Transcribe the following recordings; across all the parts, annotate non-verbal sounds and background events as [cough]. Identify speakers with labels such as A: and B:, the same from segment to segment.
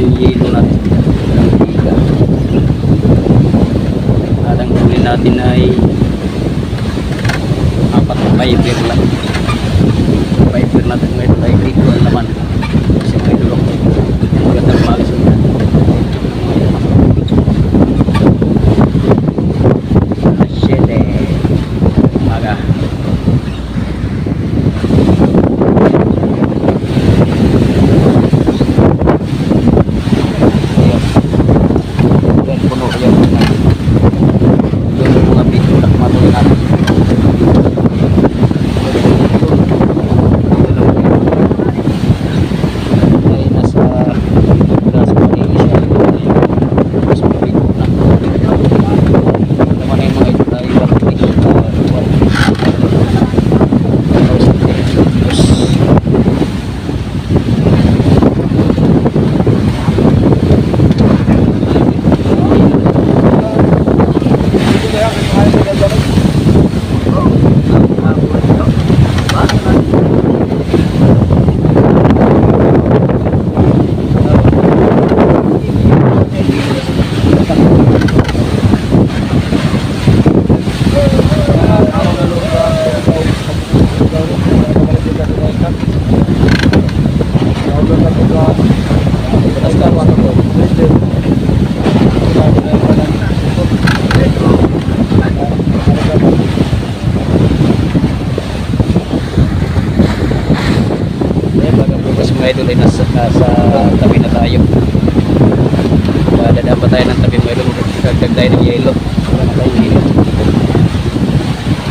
A: yung yelo natin. Ang biga. At ang huli natin ay apat na fiber lang. Fiber natin ngayon ay equal naman. Kasi may dulong yung magandang umaga sa inyo. Alas 7. Umaga. Ayan. Ayan, puno yan. Yan yung mga video na matuloy natin. Ay, nasa nasa Malaysia. Nasa video na. Naman yung mga ito tayo. Ayan, baga bukas mga idol ay nasa, nasa tabi na tayo. Dadaan pa tayo ng tabi mga idol. Magdagdag tayo ng yelo.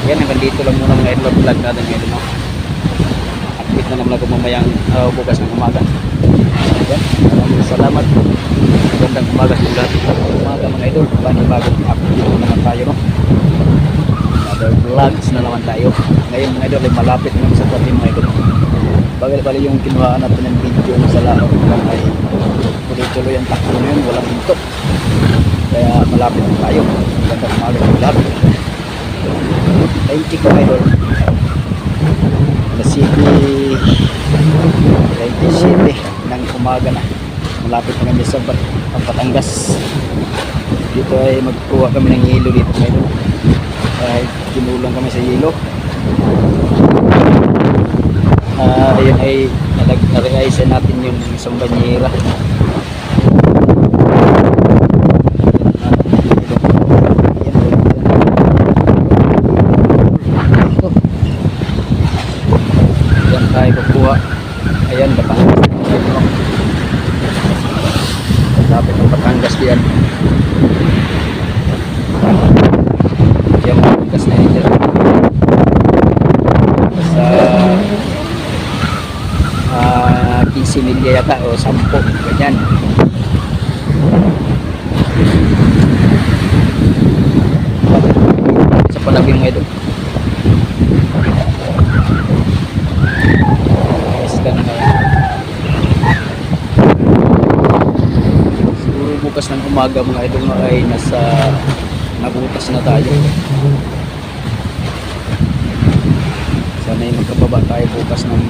A: Yan, hanggang dito lang muna mga idol. Vlog natin idol. No? Update na naman ako mamayang uh, bukas ng umaga. Yan, salamat. Magandang umaga sa lahat. Umaga mga idol. Panibagong update na naman tayo. No? Another vlogs na naman tayo. Ngayon mga idol ay malapit naman sa tabi mga idol. Bagay pala yung kinuhaan natin ng video sa laot lang ay tuloy-tuloy ang takbo na yun, walang hinto. Kaya malapit na tayo. Ganda umaga ng lahat. Thank you mga idol. Alas City 27 ng umaga na. Malapit na kami sa Bat Batangas. Dito ay magkuha kami ng yelo dito idol. Ay kinulang kami sa yelo. Ayun ay na-realize natin yung isang banyera. Tayo kukuha. Ayan, Batangas. Ayun, Lapit ng Batangas. Yan, Batangas na yun dyan. Sa ah 15 milya yata o 10 ganyan. Sa palagi mga ito yes ka na ngayon siguro bukas ng umaga mga idol na ay nasa nabutas na tayo. Sana ay magkababa tayo bukas ng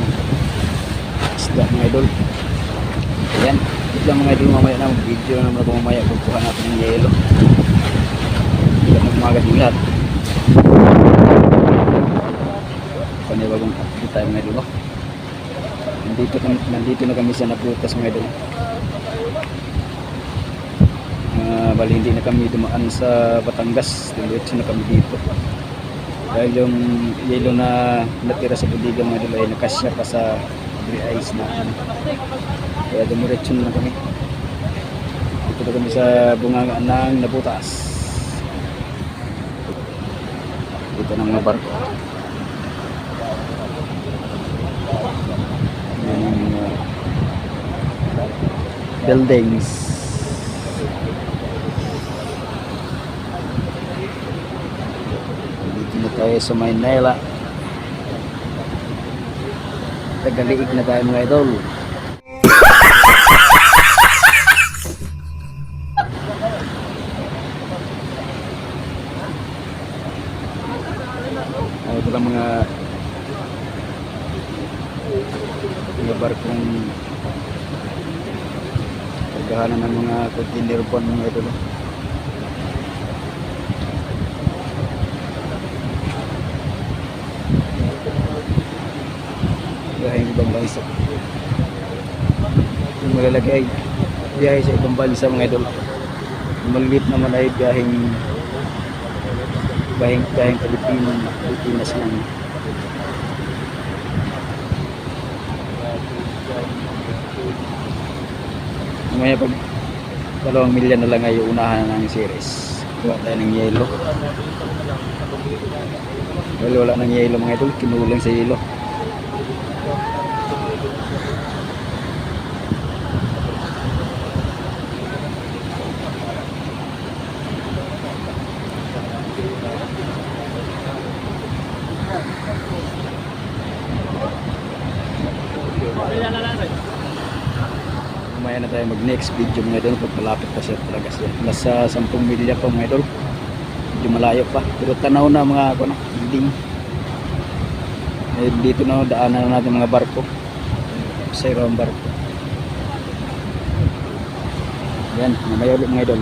A: isda mga idol ayan. Ito lang mga idol mamaya na video na ako mamaya. Kukuha natin ng yelo. Hindi ka magmagas yung lahat. Panibagong update tayo mga idol nandito, nandito na kami sa naputas mga idol Ah, bali hindi na kami dumaan sa Batangas. Diretso na kami dito. Dahil yung yelo na natira sa budiga mga idol ay nakasya pa sa dry ice na. Kaya dumiretso na kami. Dito na kami sa bunganga ng nabutas. Dito ng mga barko. Uh, buildings. Dito na tayo sa Maynila. Tagaliig na tayo mga idol Ay, ito lang mga Naghahanan ng mga container po mga idol. Biyaheng ibang bansa. Yung malalaki ay biyahe sa ibang bansa mga idol. Maliit naman ay biyaheng biyaheng, biyaheng Pilipinas, Pilipinas lang. Mamaya pag dalawang milyan na lang ay unahan ng series. Gawa tayo ng yelo. Wala nang yelo mga idol. Kinulang sa yelo. Mamaya na tayo mag next video mga idol pag malapit pa siya talaga siya. Nasa 10 milya pa mga idol. Medyo malayo pa. Pero tanaw na mga ako na, building. Eh, dito na daanan na natin mga barko. Sa ang barko. Yan, mamaya ulit mga idol.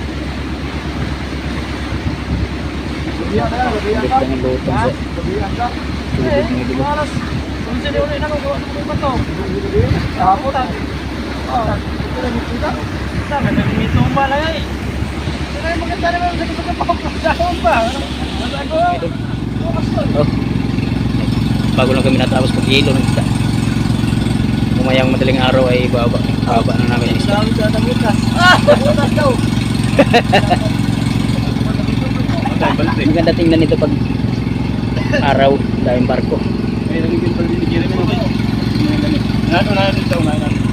B: Puro lang may... Ay, sila yan. Ako ba?
A: Hanggang na ng krodo.
B: Ayan, lagpas tayo ba? Lagpas ako.
A: Na
B: Gabihan na yan, gabihan
A: ulit
B: ka.
A: lang ang lutong sa
B: Gabihan ka.
A: tubig ng idol.
B: Kahapon ah. Ah,
A: Idol. Oh. Bago lang kami natapos pag-hilo ng isda. Umayang madaling araw ay baba. Baba na namin yung isda. [laughs] [laughs] Maganda tingnan nito pag araw dahil barko.
B: Ano na dito, na